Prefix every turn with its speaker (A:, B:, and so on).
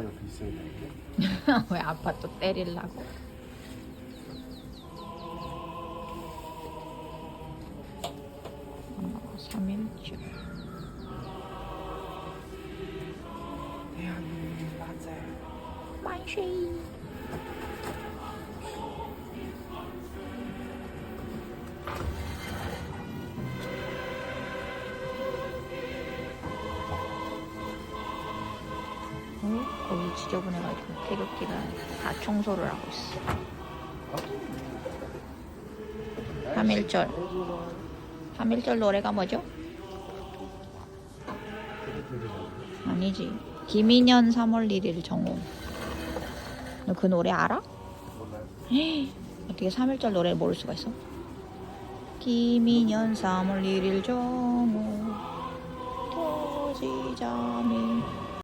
A: 아빠 옆에 있어야 되는데.
B: 왜 아빠 또 때리려고? 엄마가 3일째.
A: 대한민국 맞아요.
B: 만쉐이. 어? 거기 지저분해가지고 태극기가 다 청소를 하고 있어. 3일절. 3일절 노래가 뭐죠? 아니지. 김인현 3월 1일 정오. 너 그 노래 알아? 에이, 어떻게 3일절 노래를 모를 수가 있어? 김인현 3월 1일 정오 터지자미